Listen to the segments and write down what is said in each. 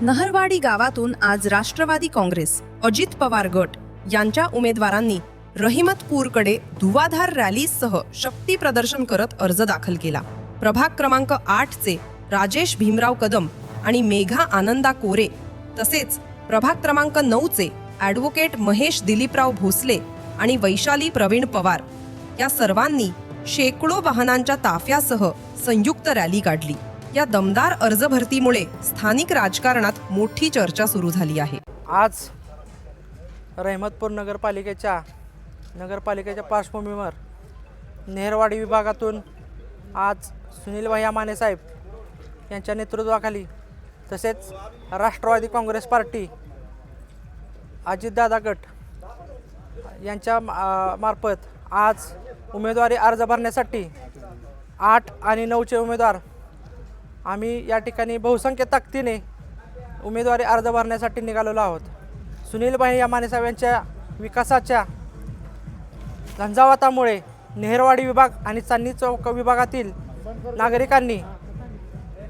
नहरवाडी गावातून आज राष्ट्रवादी काँग्रेस अजित पवार गट यांच्या उमेदवारांनी रहिमतपूरकडे धुवाधार रॅलीसह शक्ती प्रदर्शन करत अर्ज दाखल केला. प्रभाग क्रमांक आठचे राजेश भीमराव कदम आणि मेघा आनंदा कोरे तसेच प्रभाग क्रमांक नऊचे ॲडव्होकेट महेश दिलीपराव भोसले आणि वैशाली प्रवीण पवार या सर्वांनी शेकडो वाहनांच्या ताफ्यासह संयुक्त रॅली काढली. या दमदार अर्ज भरतीमुळे स्थानिक राजकारणात मोठी चर्चा सुरू झाली आहे. आज रहमतपूर नगरपालिकेच्या नगरपालिकेच्या पार्श्वभूमीवर नेहरवाडी विभागातून आज सुनील भैया मानेसाहेब यांच्या नेतृत्वाखाली तसेच राष्ट्रवादी काँग्रेस पार्टी अजितदादा गट यांच्या मार्फत आज उमेदवारी अर्ज भरण्यासाठी आठ आणि नऊचे उमेदवार आम्ही या ठिकाणी बहुसंख्य ताकदीने उमेदवारी अर्ज भरण्यासाठी निघालेलो आहोत. सुनील भाई या मानेसाहेब यांच्या विकासाच्या झंझावातामुळे नेहरवाडी विभाग आणि चांदणी चौक विभागातील नागरिकांनी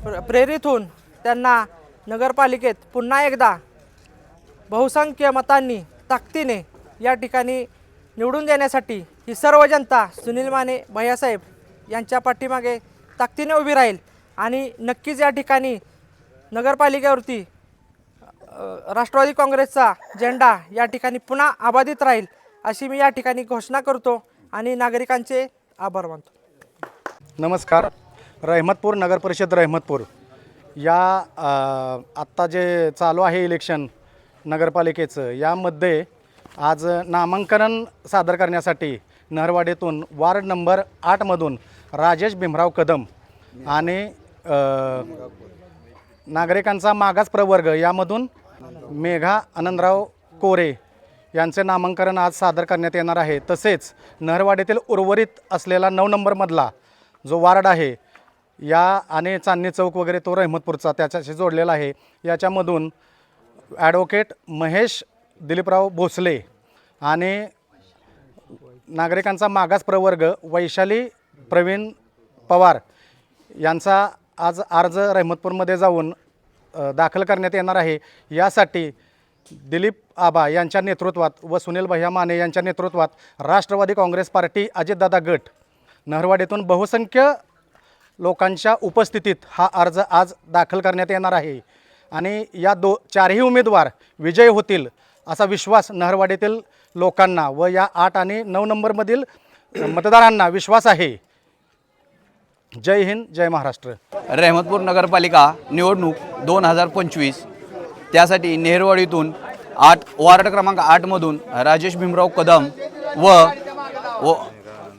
प्र- प्रेरित होऊन त्यांना नगरपालिकेत पुन्हा एकदा बहुसंख्य मतांनी ताकदीने या ठिकाणी निवडून देण्यासाठी ही सर्व जनता सुनील माने भैयासाहेब यांच्या पाठीमागे ताकदीने उभी राहील. आणि नक्कीच या ठिकाणी नगरपालिकेवरती राष्ट्रवादी काँग्रेसचा झेंडा या ठिकाणी पुन्हा आबादित राहील अशी मी या ठिकाणी घोषणा करतो आणि नागरिकांचे आभार मानतो. नमस्कार. रहमतपूर नगर परिषद रहमतपूर. या आत्ता जे चालू आहे इलेक्शन नगरपालिकेचं यामध्ये आज नामांकन सादर करण्यासाठी नरवाडीतून वार्ड नंबर आठमधून राजेश भीमराव कदम आणि नागरिकांचा मागास प्रवर्ग यामधून मेघा आनंदराव कोरे यांचे नामांकन आज सादर करण्यात येणार आहे. तसेच नहरवाडीतील उर्वरित असलेला नऊ नंबरमधला जो वार्ड आहे या आणि चांदणी चौक वगैरे तो रहमतपूरचा त्याच्याशी जोडलेला आहे. याच्यामधून ॲडव्होकेट महेश दिलीपराव भोसले आणि नागरिकांचा मागास प्रवर्ग वैशाली प्रवीण पवार यांचा आज अर्ज रहमतपूरमध्ये जाऊन दाखल करण्यात येणार आहे. यासाठी दिलीप आबा यांच्या नेतृत्वात व सुनील भैया माने यांच्या नेतृत्वात राष्ट्रवादी काँग्रेस पार्टी अजितदादा गट नहरवाडीतून बहुसंख्य लोकांच्या उपस्थितीत हा अर्ज आज दाखल करण्यात येणार आहे. आणि या दो चारही उमेदवार विजयी होतील असा विश्वास नहरवाडीतील लोकांना व या आठ आणि नऊ नंबरमधील मतदारांना विश्वास आहे. जय हिंद जय महाराष्ट्र. रहमतपूर नगरपालिका निवडणूक दोन हजार पंचवीस. त्यासाठी नेहरवाडीतून आठ वार्ड क्रमांक आठमधून राजेश भीमराव कदम व व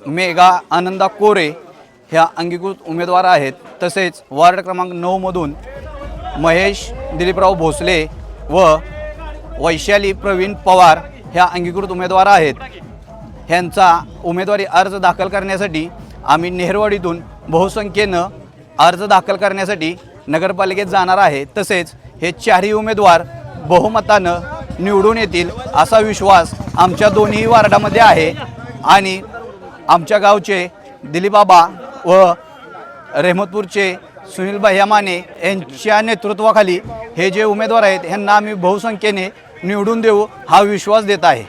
मेघा आनंदा कोरे ह्या अंगीकृत उमेदवार आहेत. तसेच वार्ड क्रमांक नऊमधून महेश दिलीपराव भोसले व वैशाली प्रवीण पवार ह्या अंगीकृत उमेदवार आहेत. ह्यांचा उमेदवारी अर्ज दाखल करण्यासाठी आम्ही नेहरवाडीतून बहुसंख्येनं अर्ज दाखल करण्यासाठी नगरपालिकेत जाणार आहे. तसेच हे चारही उमेदवार बहुमतानं निवडून येतील असा विश्वास आमच्या दोन्ही वार्डामध्ये आहे. आणि आमच्या गावचे दिलीबाबा व रेहमतपूरचे सुनील भैया माने यांच्या नेतृत्वाखाली हे जे उमेदवार आहेत ह्यांना आम्ही बहुसंख्येने निवडून देऊ हा विश्वास देत आहे.